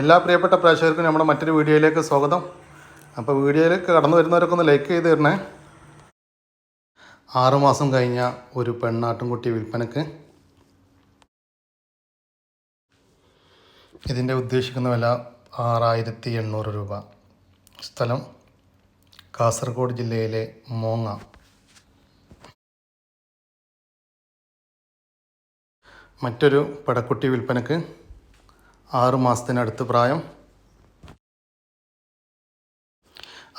എല്ലാ പ്രിയപ്പെട്ട പ്രേക്ഷകർക്കും നമ്മുടെ മറ്റൊരു വീഡിയോയിലേക്ക് സ്വാഗതം. അപ്പോൾ വീഡിയോയിലേക്ക് കടന്നു വരുന്നവരൊക്കെ ഒന്ന് ലൈക്ക് ചെയ്ത് തരണേ. ആറുമാസം കഴിഞ്ഞ ഒരു പെണ്ണാട്ടുംകുട്ടി വിൽപ്പനക്ക് ഇതിന്റെ ഉദ്ദേശിക്കുന്ന വില ആറായിരത്തി എണ്ണൂറ് രൂപ. സ്ഥലം കാസർഗോഡ് ജില്ലയിലെ മോങ്ങ. മറ്റൊരു പടക്കുട്ടി വിൽപ്പനക്ക് ആറ് മാസത്തിനടുത്ത് പ്രായം.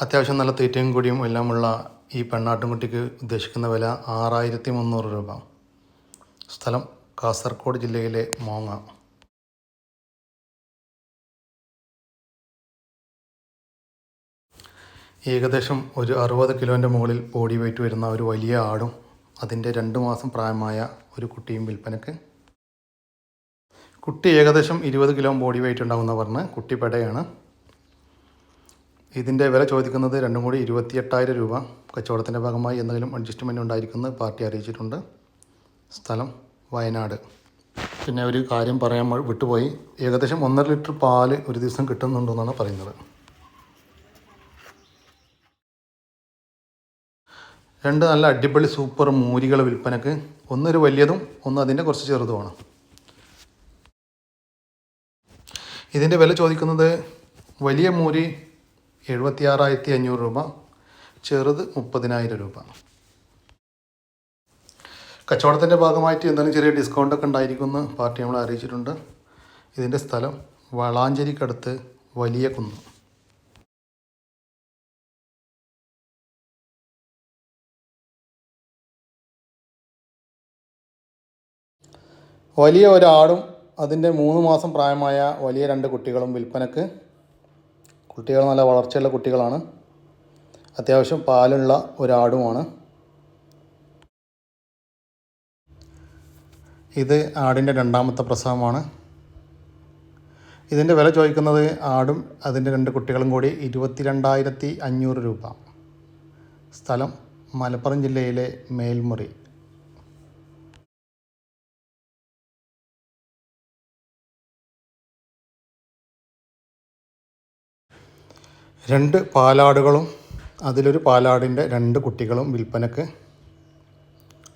അത്യാവശ്യം നല്ല തീറ്റയും കൂടിയും എല്ലാമുള്ള ഈ പെണ്ണാട്ടുംകുട്ടിക്ക് ഉദ്ദേശിക്കുന്ന വില ആറായിരത്തി മുന്നൂറ് രൂപ. സ്ഥലം കാസർഗോഡ് ജില്ലയിലെ മോങ്ങ. ഏകദേശം ഒരു അറുപത് കിലോന്റെ മുകളിൽ ബോഡി വെയിറ്റ് വരുന്ന ഒരു വലിയ ആടും അതിന്റെ രണ്ട് മാസം പ്രായമായ ഒരു കുട്ടിയും വിൽപ്പനക്ക് കുട്ടി ഏകദേശം ഇരുപത് കിലോ ബോഡി വെയിറ്റ് ഉണ്ടാകുന്ന പറഞ്ഞ് കുട്ടി പെടയാണ്. ഇതിന്റെ വില ചോദിക്കുന്നത് രണ്ടും കൂടി ഇരുപത്തിയെട്ടായിരം രൂപ. കച്ചവടത്തിന്റെ ഭാഗമായി എന്തെങ്കിലും അഡ്ജസ്റ്റ്മെന്റ് ഉണ്ടായിരിക്കുന്നത് പാർട്ടി അറിയിച്ചിട്ടുണ്ട്. സ്ഥലം വയനാട്. പിന്നെ ഒരു കാര്യം പറയാൻ വിട്ടുപോയി. ഏകദേശം ഒന്നര ലിറ്റർ പാൽ ഒരു ദിവസം കിട്ടുന്നുണ്ടെന്നാണ് പറയുന്നത്. രണ്ട് നല്ല അടിപൊളി സൂപ്പർ മൂരികൾ വിൽപ്പനക്ക്. ഒന്നൊരു വലിയതും ഒന്ന് അതിന്റെ കുറച്ച് ചെറുതുമാണ്. ഇതിന്റെ വില ചോദിക്കുന്നത് വലിയ മൂരി എഴുപത്തി ആറായിരത്തി അഞ്ഞൂറ് രൂപ ചെറുത് മുപ്പതിനായിരം രൂപ. കച്ചവടത്തിന്റെ ഭാഗമായിട്ട് എന്തെങ്കിലും ചെറിയ ഡിസ്കൗണ്ടൊക്കെ ഉണ്ടായിരിക്കുമെന്ന് പാർട്ടി നമ്മളെ അറിയിച്ചിട്ടുണ്ട്. ഇതിന്റെ സ്ഥലം വളാഞ്ചേരിക്കടുത്ത് വലിയ കുന്ന്. വലിയ ഒരാടും അതിന്റെ മൂന്ന് മാസം പ്രായമായ വലിയ രണ്ട് കുട്ടികളും വിൽപ്പനക്ക്. കുട്ടികൾ നല്ല വളർച്ചയുള്ള കുട്ടികളാണ്. അത്യാവശ്യം പാലുള്ള ഒരാടുമാണ്. ഇത് ആടിന്റെ രണ്ടാമത്തെ പ്രസവമാണ്. ഇതിന്റെ വില ചോദിക്കുന്നത് ആടും അതിന്റെ രണ്ട് കുട്ടികളും കൂടി ഇരുപത്തി രണ്ടായിരത്തി അഞ്ഞൂറ് രൂപ. സ്ഥലം മലപ്പുറം ജില്ലയിലെ മേൽമുറി. രണ്ട് പാലാടുകളും അതിലൊരു പാലാടിന്റെ രണ്ട് കുട്ടികളും വിൽപ്പനക്ക്.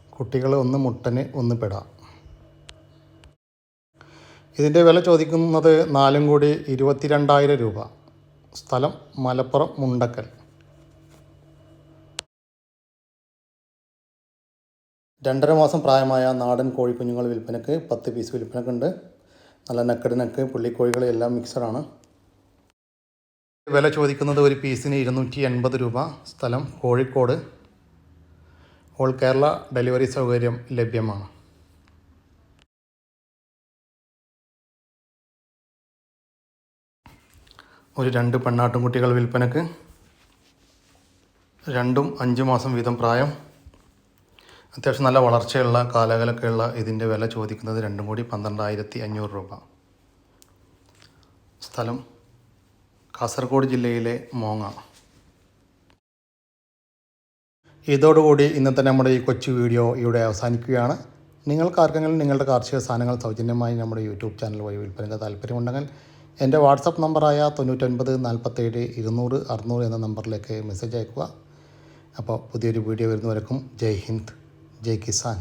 കുട്ടികൾ ഒന്ന് മുട്ടന് ഒന്ന് പെടാം. ഇതിന്റെ വില ചോദിക്കുന്നത് നാലും കൂടി ഇരുപത്തിരണ്ടായിരം രൂപ. സ്ഥലം മലപ്പുറം മുണ്ടക്കൽ. രണ്ടര മാസം പ്രായമായ നാടൻ കോഴിക്കുഞ്ഞുങ്ങൾ വിൽപ്പനക്ക് പത്ത് പീസ് വിൽപ്പനക്കുണ്ട്. നല്ല നക്കട് നക്ക് പുള്ളിക്കോഴികൾ എല്ലാം മിക്സഡാണ്. വില ചോദിക്കുന്നത് ഒരു പീസിന് ഇരുന്നൂറ്റി എൺപത് രൂപ. സ്ഥലം കോഴിക്കോട്. ഓൾ കേരള ഡെലിവറി സൗകര്യം ലഭ്യമാണ്. ഒരു രണ്ട് പെണ്ണാട്ടുംകുട്ടികൾ വിൽപ്പനക്ക്. രണ്ടും അഞ്ച് മാസം വീതം പ്രായം. അത്യാവശ്യം നല്ല വളർച്ചയുള്ള കാലകലൊക്കെയുള്ള ഇതിന്റെ വില ചോദിക്കുന്നത് രണ്ടും കൂടി പന്ത്രണ്ടായിരത്തി അഞ്ഞൂറ് രൂപ. സ്ഥലം കാസർഗോഡ് ജില്ലയിലെ മോങ്ങ. ഇതോടുകൂടി ഇന്നത്തെ നമ്മുടെ ഈ കൊച്ചു വീഡിയോ ഇവിടെ അവസാനിക്കുകയാണ്. നിങ്ങൾക്കാർക്കെങ്കിലും നിങ്ങളുടെ കാർഷിക സാധനങ്ങൾ സൗജന്യമായി നമ്മുടെ യൂട്യൂബ് ചാനൽ വഴി വിൽപ്പനയ്ക്ക് താല്പര്യമുണ്ടെങ്കിൽ എന്റെ വാട്സപ്പ് നമ്പറായ തൊണ്ണൂറ്റൊൻപത് നാൽപ്പത്തേഴ് ഇരുന്നൂറ് അറുന്നൂറ് എന്ന നമ്പറിലേക്ക് മെസ്സേജ് അയക്കുക. അപ്പോൾ പുതിയൊരു വീഡിയോ വരുന്നവരക്കും ജയ് ഹിന്ദ് ജയ് കിസാൻ.